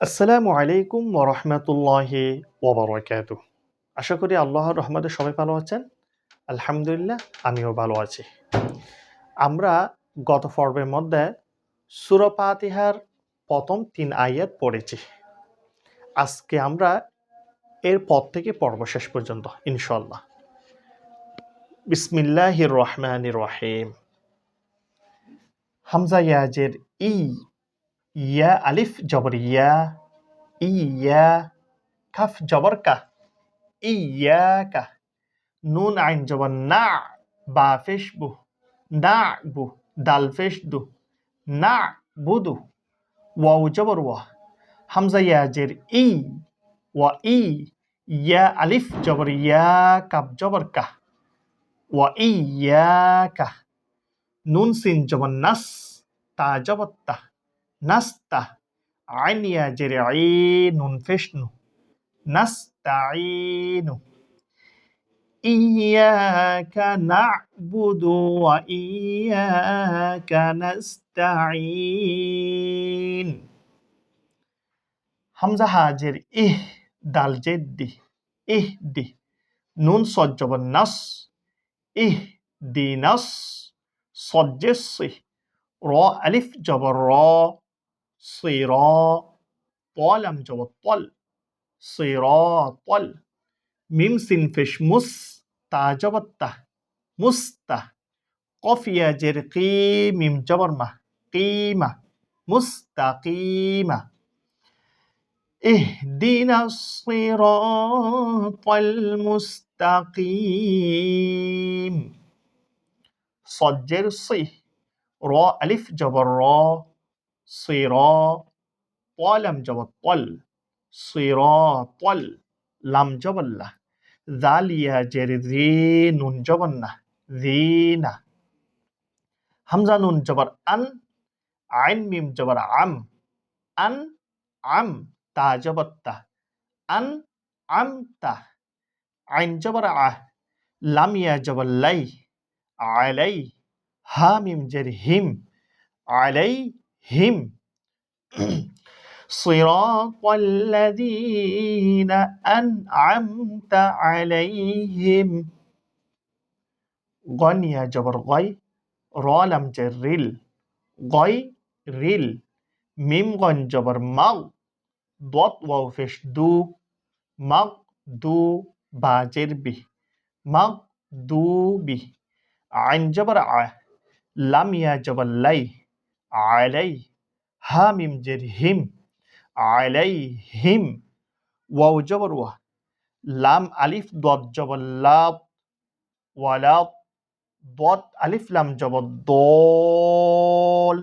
আসসালামু আলাইকুম ওরহমতুল্লাহি ওবরাকাতু আশা করি আল্লাহর রহমতে সবাই ভালো আছেন। আলহামদুলিল্লাহ, আমিও ভালো আছি। আমরা গত পর্বের মধ্যে সুরপাতিহার প্রথম তিন আয়াত পড়েছি। আজকে আমরা এর পর থেকে পর্ব শেষ পর্যন্ত ইনশাল্লাহ বিসমিল্লাহির রহমানির রহিম। হামজা ইয়াজের ই ইয়া আলিফ জবর ইয়া ইয়া কাফ জবর কা ইয়াকা নুন আইন জবর না বা ফেশ বু না বু দাল ফেশ দু না বুদু ওয়াও জবর ওয়া হামজা ইয়াজের ই ওয়া ই ইয়া আলিফ জবর ইয়া কাফ জবর কা ওয়া ইয়াকা নুন সিন জবর নাস তা জবর نسته عين يجري فشن. نستعين. إياك نعبد وإياك نستعين. حمزة هاجر إيه دال جدي إيه دي. نون صجب النص إيه دي نص. صجصي را ألف جبر را صراط لم جواب طل. صراط ميم سين فيش مس تا جواب تا مسته قف يا جر جبر مه. قيمة مستقيمة اهدنا الصراط المستقيم. صجر صي. را ألف جبر را সির পল আম জবত পল সির পল লাম জবল্লা জালিয়া জের জি নুন জবন্না জি না হামজা নুন আন আইন মিম জবর আম আন আম তা জবত্তা আন আইন জবর আহ লামিয়া জবর লাই আলাই হা মিম জের হিম আলাই হিম صراط الذين أنعمت عليهم غنيا جبر غي رالم جرل غي رل ميم غن جبر مغ ضط واو فش دو مغ دو باجر به مغ دو به عن جبر ع لم يا جبر আলাই হা মিম জের হিম আলাই হিম ওয়াউ জবর ওয়া। লাম আলিফ দত জবর লাপ ওয়ালাপ দত আলিফ লাম জবর দল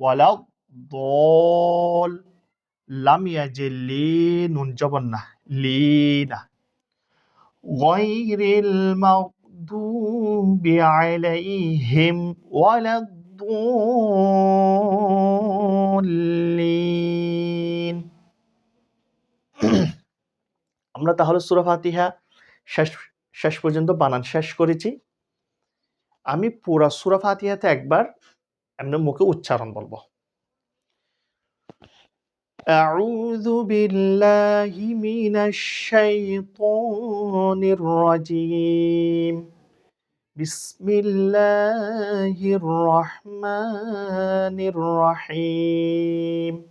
ওয়ালাপ দল। লাম ইয়া জে লি নুন জবর না, লি না। গয়রিল মাগদুবি আলাইহিম ওয়ালাদ আমরা তাহলে সুরা ফাতিহা শেষ শেষ পর্যন্ত বানান শেষ করেছি আমি পুরা সুরা ফাতিহাতে একবার এমনি মুখে উচ্চারণ বলবো أعوذ بالله من الشيطان الرجيم بسم الله الرحمن الرحيم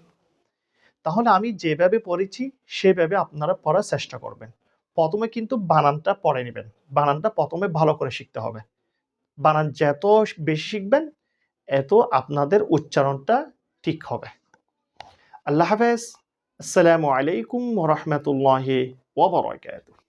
তাহলে আমি যেভাবে পড়েছি, সেভাবে আপনারা পড়ার চেষ্টা করবেন। প্রথমে কিন্তু বানানটা পড়ে নেবেন। বানানটা প্রথমে ভালো করে শিখতে হবে। বানান যত বেশি শিখবেন, এত আপনাদের উচ্চারণটা ঠিক হবে। আল্লাহ হাফেজ। আসসালামু আলাইকুম রহমতুল্লাহ ওবরাকাতুহ